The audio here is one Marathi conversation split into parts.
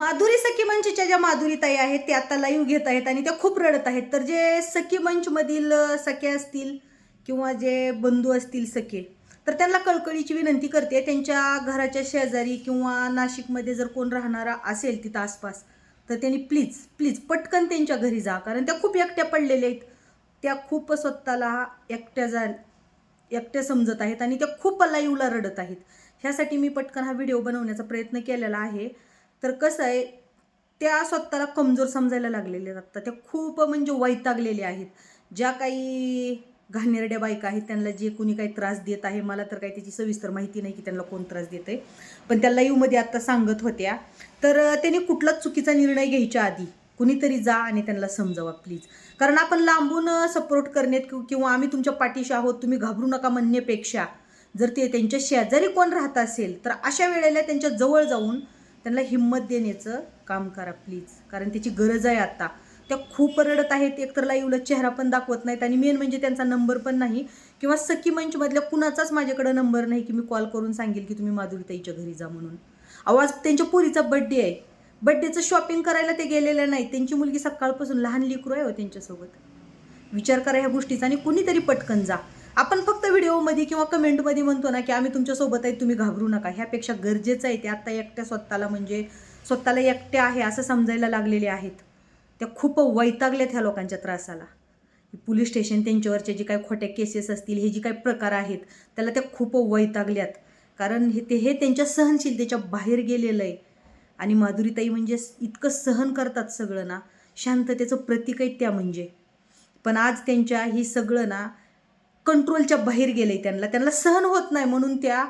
माधुरी सखी मंचच्या ज्या माधुरीताई आहेत ते आता लाईव्ह घेत आहेत आणि त्या खूप रडत आहेत. तर जे सखी मंचमधील सखे असतील किंवा जे बंधू असतील सखे तर त्यांना कळकळीची विनंती करते. त्यांच्या घराच्या शेजारी किंवा नाशिकमध्ये जर कोण राहणारा असेल तिथं आसपास तर त्यांनी प्लीज प्लीज पटकन त्यांच्या घरी जा. कारण त्या खूप एकट्या पडलेल्या आहेत. त्या खूप स्वतःला एकट्या जा एकट्या समजत आहेत आणि त्या खूप लाईवला रडत आहेत. ह्यासाठी मी पटकन हा व्हिडिओ बनवण्याचा प्रयत्न केलेला आहे. तर कसं आहे त्या स्वतःला कमजोर समजायला लागलेल्या आहेत त्या खूप म्हणजे वैतागलेल्या आहेत. ज्या काही घाणेरड्या बायका आहेत त्यांना जे कोणी काही त्रास देत आहे मला तर काही त्याची सविस्तर माहिती नाही की त्यांना कोण त्रास देत आहे पण त्या लाईव्हमध्ये आत्ता सांगत होत्या. तर त्यांनी कुठलाच चुकीचा निर्णय घ्यायच्या आधी कुणीतरी जा आणि त्यांना समजावा प्लीज कारण आपण लांबून सपोर्ट करण्यात किंवा आम्ही तुमच्या पाठीशी आहोत तुम्ही घाबरू नका म्हणण्यापेक्षा जर ते त्यांच्या शेजारी कोण राहत असेल तर अशा वेळेला त्यांच्या जवळ जाऊन त्यांना हिंमत देण्याचं काम करा प्लीज कारण त्याची गरज आहे आता. त्या खूप रडत आहेत. एकतर लाईव्हला चेहरा पण दाखवत नाहीत आणि मेन म्हणजे त्यांचा नंबर पण नाही. किंवा सखी मंचमधल्या कुणाचाच माझ्याकडं नंबर नाही की मी कॉल करून सांगेल की तुम्ही माधुरीताईच्या घरी जा म्हणून. आवाज त्यांच्या पोरीचा बड्डे आहे. बड्डेचं शॉपिंग करायला ते गेलेले नाही त्यांची मुलगी सकाळपासून लहान लिकरू आहे हो त्यांच्यासोबत. विचार करा ह्या गोष्टीचा आणि कुणीतरी पटकन जा. आपण फक्त व्हिडिओमध्ये किंवा कमेंटमध्ये म्हणतो ना की आम्ही तुमच्यासोबत आहे तुम्ही घाबरू नका. ह्यापेक्षा गरजेचं आहे ते आत्ता एकट्या स्वतःला म्हणजे स्वतःला एकट्या आहे असं समजायला लागलेले आहेत. त्या खूप वैतागल्यात ह्या लोकांच्या त्रासाला. पोलीस स्टेशन त्यांच्यावरचे जे काही खोट्या केसेस असतील हे जे काही प्रकार आहेत त्याला त्या खूप वैतागल्यात. कारण हे ते हे त्यांच्या सहनशीलतेच्या बाहेर गेलेलं आहे. आणि माधुरीताई म्हणजे इतकं सहन करतात सगळं ना शांततेचं प्रतीक आहे त्या म्हणजे. पण आज त्यांच्या ही सगळं ना कंट्रोलच्या बाहेर गेले त्यांना. त्यांना सहन होत नाही म्हणून त्या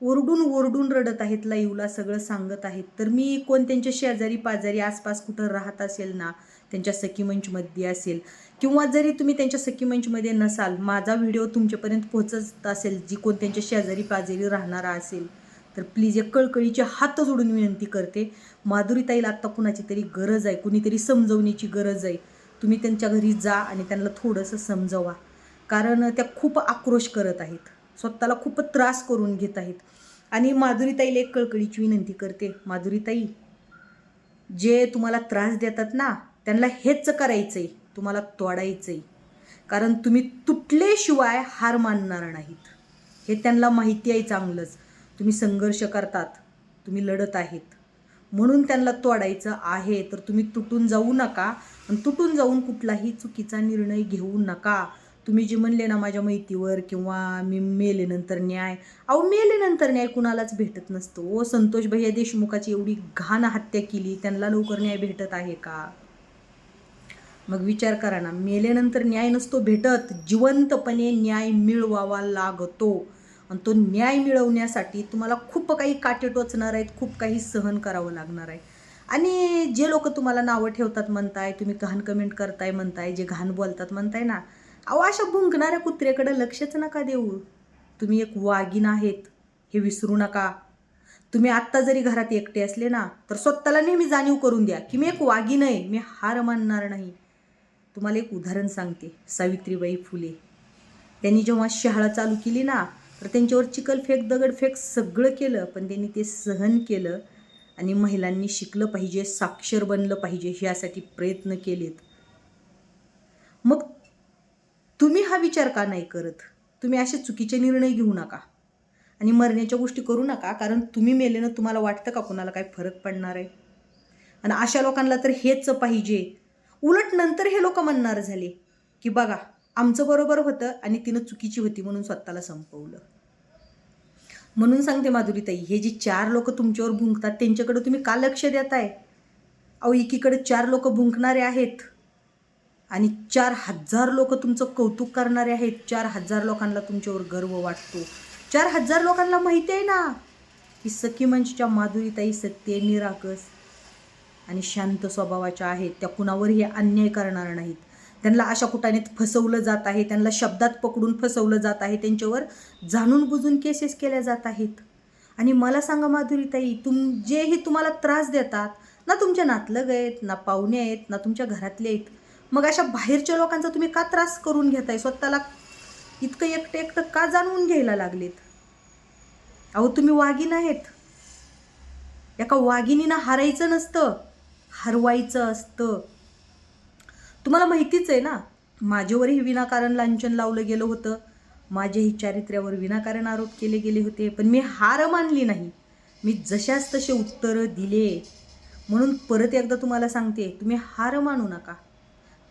ओरडून ओरडून रडत आहेत लाईवला सगळं सांगत आहेत. तर मी कोण त्यांच्या शेजारी पाजारी आसपास कुठं राहत असेल ना त्यांच्या सखी मंचमध्ये असेल. किंवा जरी तुम्ही त्यांच्या सखी मंचमध्ये नसाल माझा व्हिडिओ तुमच्यापर्यंत पोहोचत असेल जी कोण त्यांच्या शेजारी पाजारी राहणारा असेल तर प्लीज एक कळकळीचे हात जोडून विनंती करते. माधुरीताईला आत्ता कुणाची तरी गरज आहे कुणीतरी समजवण्याची गरज आहे. तुम्ही त्यांच्या घरी जा आणि त्यांना थोडंसं समजवा. कारण त्या खूप आक्रोश करत आहेत. स्वतःला खूप त्रास करून घेत आहेत. आणि माधुरीताईला एक कळकळीची विनंती करते माधुरीताई जे तुम्हाला त्रास देतात ना त्यांना हेच करायचं आहे तुम्हाला तोडायचं आहे कारण तुम्ही तुटल्याशिवाय हार मानणार नाहीत. हे त्यांना माहिती आहे चांगलंच. तुम्ही संघर्ष करतात. तुम्ही लढत आहेत. म्हणून त्यांना तोडायचं आहे. तर तुम्ही तुटून जाऊ नका. आणि तुटून जाऊन कुठलाही चुकीचा निर्णय घेऊ नका. तुम्ही जे म्हणले ना माझ्या माहितीवर किंवा मी मेलेनंतर न्याय अहो मेलेनंतर न्याय कुणालाच भेटत नसतो. ओ संतोष भैया देशमुखाची एवढी घाण हत्या केली त्यांना लवकर न्याय भेटत आहे का? मग विचार करा ना मेल्यानंतर न्याय नसतो भेटत जिवंतपणे न्याय मिळवावा लागतो. आणि तो न्याय मिळवण्यासाठी तुम्हाला खूप काही काटे टोचणार आहेत खूप काही सहन करावं लागणार आहे. आणि जे लोक तुम्हाला नावं ठेवतात म्हणताय तुम्ही घाण कमेंट करताय म्हणताय जे घाण बोलतात म्हणताय ना अहो अशा भुंकणाऱ्या कुत्र्याकडे लक्षच नका देऊ. तुम्ही एक वाघीण आहेत हे विसरू नका. तुम्ही आत्ता जरी घरात एकटे असले ना तर स्वतःला नेहमी जाणीव करून द्या की मी एक वाघीण आहे मी हार मानणार नाही. तुम्हाला एक उदाहरण सांगते सावित्रीबाई फुले. त्यांनी जेव्हा शहाळा चालू केली ना तर त्यांच्यावर चिखलफेक दगडफेक सगळं केलं पण त्यांनी ते सहन केलं आणि महिलांनी शिकलं पाहिजे साक्षर बनलं पाहिजे ह्यासाठी प्रयत्न केलेत. मग तुम्ही हा विचार का नाही करत? तुम्ही असे चुकीचे निर्णय घेऊ नका. आणि मरण्याच्या गोष्टी करू नका कारण तुम्ही मेलेनं तुम्हाला वाटतं का कुणाला काय फरक पडणार आहे? आणि अशा लोकांना तर हेच पाहिजे. उलट नंतर हे लोक म्हणणार झाले की बघा आमचं बरोबर होतं आणि तिनं चुकीची होती म्हणून स्वतःला संपवलं. म्हणून सांगते माधुरीताई हे जे चार लोक तुमच्यावर भुंकतात त्यांच्याकडे तुम्ही का लक्ष देताय? अहो एकीकडे चार लोक भुंकणारे आहेत. आणि चार हजार लोक तुमचं कौतुक करणारे आहेत. चार हजार लोकांना तुमच्यावर गर्व वाटतो. चार हजार लोकांना माहिती आहे ना की सखी मंचच्या माधुरीताई सत्य निराकस आणि शांत स्वभावाच्या आहेत. त्या कुणावरही अन्याय करणार नाहीत. त्यांना अशा कुटानेत फसवलं जात आहे. त्यांना शब्दात पकडून फसवलं जात आहे. त्यांच्यावर जाणून बुजून केसेस केल्या जात आहेत. आणि मला सांगा माधुरीताई तुम जेही तुम्हाला त्रास देतात ना तुमच्या नातलग आहेत ना पाहुणे आहेत ना तुमच्या घरातले आहेत मग अशा बाहेरच्या लोकांचा तुम्ही का त्रास करून घेताय? स्वतःला इतकं एकटं एकटं का जाणवून घ्यायला लागलेत? अहो तुम्ही वागीन आहेत. एका वाघिणीनं हारायचं नसतं हरवायचं असतं. तुम्हाला माहितीच आहे ना माझ्यावरही विनाकारण लांछन लावलं गेलं होतं. माझ्याही चारित्र्यावर विनाकारण आरोप केले गेले होते पण मी हार मानली नाही. मी जशाच तसे उत्तरं दिले. म्हणून परत एकदा तुम्हाला सांगते तुम्ही हार मानू नका.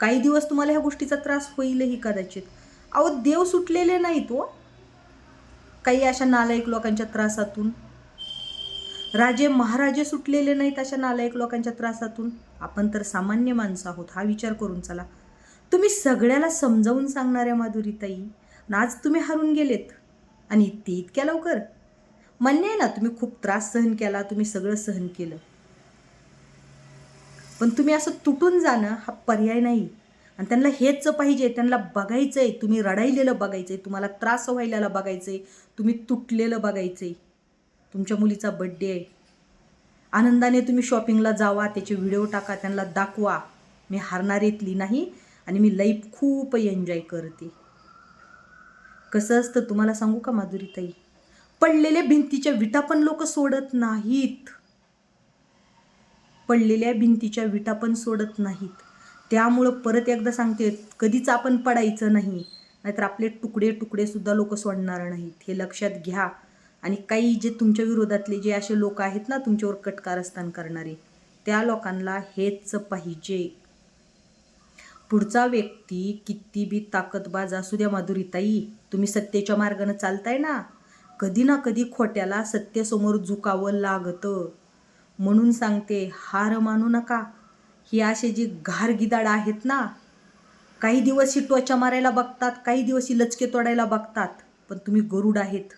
काही दिवस तुम्हाला ह्या गोष्टीचा त्रास होईलही कदाचित. अहो देव सुटलेले नाहीत हो. काही अशा नालायक लोकांच्या त्रासातून. राजे महाराजे सुटलेले नाहीत अशा नालायक लोकांच्या त्रासातून. आपण तर सामान्य माणसं आहोत हा विचार करून चला. तुम्ही सगळ्याला समजावून सांगणाऱ्या माधुरीताई आणि आज तुम्ही हरून गेलेत. आणि ते इतक्या लवकर. मान्य आहे ना तुम्ही खूप त्रास सहन केला तुम्ही सगळं सहन केलं. पण तुम्ही असं तुटून जाणं हा पर्याय नाही. आणि त्यांना हेच पाहिजे त्यांना बघायचं आहे तुम्ही रडायलेलं बघायचं आहे तुम्हाला त्रास व्हायला बघायचं आहे तुम्ही तुटलेलं बघायचं आहे तुमच्या मुलीचा बड्डे आहे. आनंदाने तुम्ही शॉपिंगला जावा त्याचे व्हिडिओ टाका त्यांना दाखवा. मी हारणारेतली नाही आणि मी लाईफ खूप एन्जॉय करते. कसं असतं तुम्हाला सांगू का माधुरीताई? पडलेल्या भिंतीच्या विटा पण लोक सोडत नाहीत. पडलेल्या भिंतीच्या विटा पण सोडत नाहीत. त्यामुळं परत एकदा सांगते कधीच आपण पडायचं नाही. नाहीतर आपले तुकडे तुकडे सुद्धा लोक सोडणार नाहीत. हे लक्षात घ्या. आणि काही जे तुमच्या विरोधातले जे असे लोक आहेत ना तुमच्यावर कटकारस्थान करणारे त्या लोकांना हेच पाहिजे. पुढचा व्यक्ती किती बी ताकदबाज असू द्या माधुरीताई तुम्ही सत्तेच्या मार्गानं चालताय ना. कधी ना कधी खोट्याला सत्तेसमोर झुकावं लागतं. म्हणून सांगते हार मानू नका. ही असे जे घारगिदाड आहेत ना काही दिवस ही त्वचा मारायला बघतात काही दिवस ही लचके तोडायला बघतात. पण तुम्ही गरुड आहेत.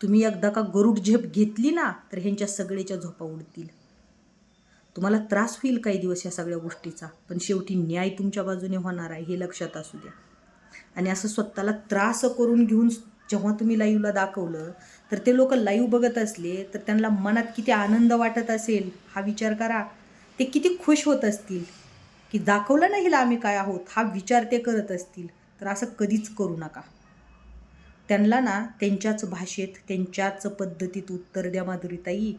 तुम्ही एकदा का गरुड झेप घेतली ना तर ह्यांच्या सगळ्याच्या झोपा उडतील. तुम्हाला त्रास होईल काही दिवस या सगळ्या गोष्टीचा पण शेवटी न्याय तुमच्या बाजूने होणार आहे हे लक्षात असू द्या. आणि असं स्वतःला त्रास करून घेऊन जेव्हा तुम्ही लाईव्हला दाखवलं तर ते लोक लाईव्ह बघत असले तर त्यांना मनात किती आनंद वाटत असेल हा विचार करा. ते किती खुश होत असतील की दाखवलं नाही हिला आम्ही काय आहोत हा विचार ते करत असतील. तर असं कधीच करू नका. त्यांना ना त्यांच्याच भाषेत त्यांच्याच पद्धतीत उत्तर द्या माधुरीताई.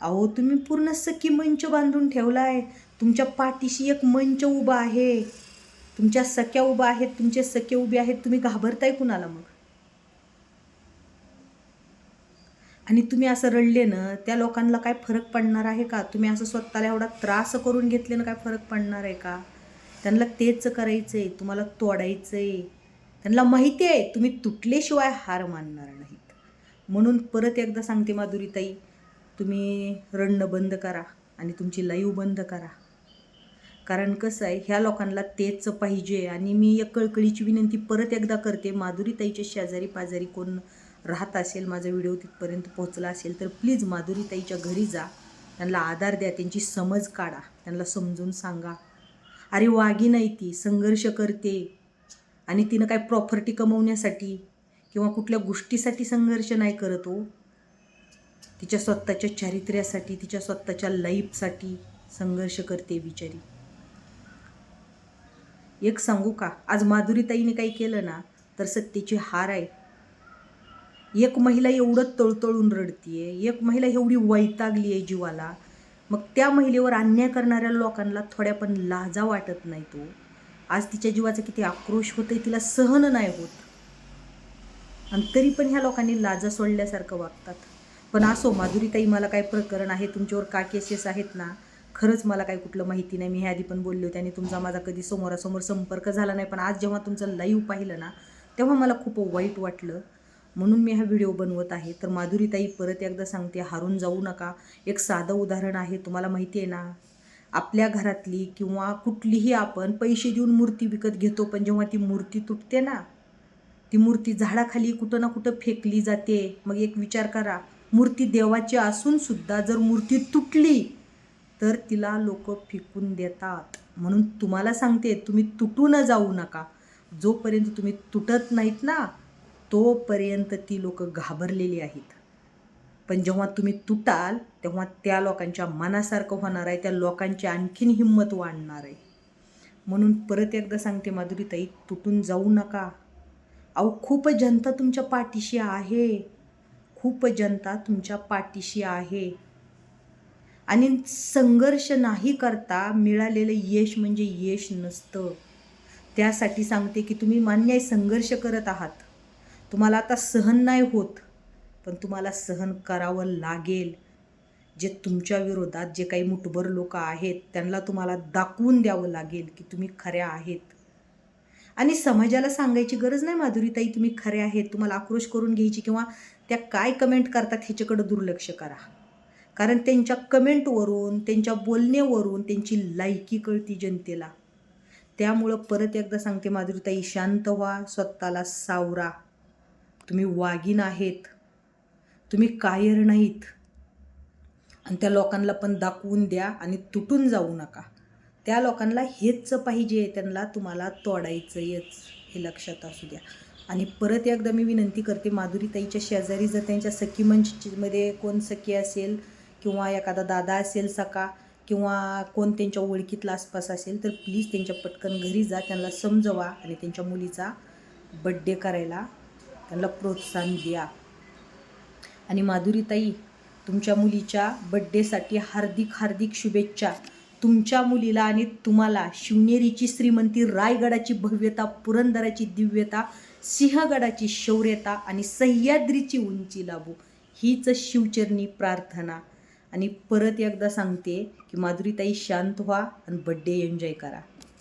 अहो तुम्ही पूर्ण सखी मंच बांधून ठेवला आहे तुमच्या पाठीशी एक मंच उभा आहे. तुमच्या सख्या उभा आहेत तुमचे सखे उभे आहेत तुम्ही घाबरताय कुणाला मग? आणि तुम्ही असं रडले ना त्या लोकांना काय फरक पडणार आहे का? तुम्ही असं स्वतःला एवढा त्रास करून घेतले ना काय फरक पडणार आहे का? त्यांना तेच करायचं आहे तुम्हाला तोडायचं आहे त्यांना माहिती आहे तुम्ही तुटल्याशिवाय हार मानणार नाहीत. म्हणून परत एकदा सांगते माधुरीताई तुम्ही रडणं बंद करा आणि तुमची लाईव्ह बंद करा. कारण कसं आहे ह्या लोकांना तेच पाहिजे. आणि मी एक कळकळीची विनंती परत एकदा करते माधुरीताईच्या शेजारी पाजारी कोण राहत असेल माझा व्हिडिओ तिथपर्यंत पोहोचला असेल तर प्लीज माधुरीताईच्या घरी जा. त्यांना आधार द्या त्यांची समज काढा त्यांना समजून सांगा. अरे वागी नाही ती संघर्ष करते. आणि तिनं काय प्रॉपर्टी कमवण्यासाठी किंवा कुठल्या गोष्टीसाठी संघर्ष नाही करत हो. तिच्या स्वतःच्या चारित्र्यासाठी तिच्या स्वतःच्या लाईफसाठी संघर्ष करते बिचारी. एक सांगू का? आज माधुरीताईने काही केलं ना तर सत्तेची हार आहे. एक महिला एवढं तळतळून रडतीये एक महिला एवढी वैतागली आहे जीवाला. मग त्या महिलेवर अन्याय करणाऱ्या लोकांना थोड्या पण लाजा वाटत नाही तो. आज तिच्या जीवाचा किती आक्रोश होतंय तिला सहन नाही होत. आणि तरी पण ह्या लोकांनी लाजा सोडल्यासारखं वागतात. पण असो माधुरीताई मला काय प्रकरण आहे तुमच्यावर का केसेस आहेत ना? खरंच मला काही कुठलं माहिती नाही. मी ह्या आधी पण बोलले होते आणि तुमचा माझा कधी समोरासमोर संपर्क झाला नाही. पण आज जेव्हा तुमचं लाईव्ह पाहिलं ना तेव्हा मला खूप वाईट वाटलं. म्हणून मी हा व्हिडिओ बनवत आहे. तर माधुरीताई परत एकदा सांगते हारून जाऊ नका. एक साधं उदाहरण आहे तुम्हाला माहिती आहे ना? आपल्या घरातली किंवा कुठलीही आपण पैसे देऊन मूर्ती विकत घेतो पण जेव्हा ती मूर्ती तुटते ना ती मूर्ती झाडाखाली कुठं ना कुठं फेकली जाते. मग एक विचार करा मूर्ती देवाची असूनसुद्धा जर मूर्ती तुटली तर तिला लोक फेकून देतात. म्हणून तुम्हाला सांगते तुम्ही तुटू न जाऊ नका. जोपर्यंत तुम्ही तुटत नाहीत ना तोपर्यंत ती लोक घाबरलेली आहेत. पण जेव्हा तुम्ही तुटाल तेव्हा त्या लोकांच्या मनासारखं होणार आहे त्या लोकांची आणखीन हिंमत वाढणार आहे. म्हणून परत एकदा सांगते माधुरीताई तुटून जाऊ नका. अहो खूप जनता तुमच्या पाठीशी आहे. खूप जनता तुमच्या पाठीशी आहे. आणि संघर्ष नाही करता मिळालेलं यश म्हणजे यश नसतं. त्यासाठी सांगते की तुम्ही मान्य संघर्ष करत आहात. तुम्हाला आता सहन नाही होत पण तुम्हाला सहन करावं लागेल. जे तुमच्या विरोधात जे काही मुठभर लोक आहेत त्यांना तुम्हाला दाखवून द्यावं लागेल की तुम्ही खऱ्या आहेत. आणि समाजाला सांगायची गरज नाही माधुरीताई तुम्ही खरे आहेत तुम्हाला आक्रोश करून घ्यायची किंवा त्या काय कमेंट करतात ह्याच्याकडं दुर्लक्ष करा. कारण त्यांच्या कमेंटवरून त्यांच्या बोलण्यावरून त्यांची लायकी कळती जनतेला. त्यामुळं परत एकदा सांगते माधुरीताई शांत व्हा स्वतःला सावरा. तुम्ही वागीन आहेत. तुम्ही कायर नाहीत. आणि त्या लोकांना पण दाखवून द्या आणि तुटून जाऊ नका. त्या लोकांना हेच पाहिजे त्यांना तुम्हाला तोडायचंच हे लक्षात असू द्या. आणि परत एकदा मी विनंती करते माधुरीताईच्या शेजारी जर त्यांच्या सखी मंचमध्ये कोण सखी असेल किंवा एखादा दादा असेल सका किंवा कोण त्यांच्या ओळखीतला आसपास असेल तर प्लीज त्यांच्या पटकन घरी जा त्यांना समजवा आणि त्यांच्या मुलीचा बड्डे करायला त्यांना प्रोत्साहन द्या. आणि माधुरीताई तुमच्या मुलीच्या बड्डेसाठी हार्दिक हार्दिक शुभेच्छा. तुमच्या मुलीला आणि तुम्हाला शिवनेरीची श्रीमंती रायगडाची भव्यता पुरंदराची दिव्यता सिंहगडाची शौर्यता आणि सह्याद्रीची उंची लाभो. हीच शिवचरणी प्रार्थना. आणि परत एकदा सांगते की माधुरीताई शांत व्हा आणि बड्डे एन्जॉय करा.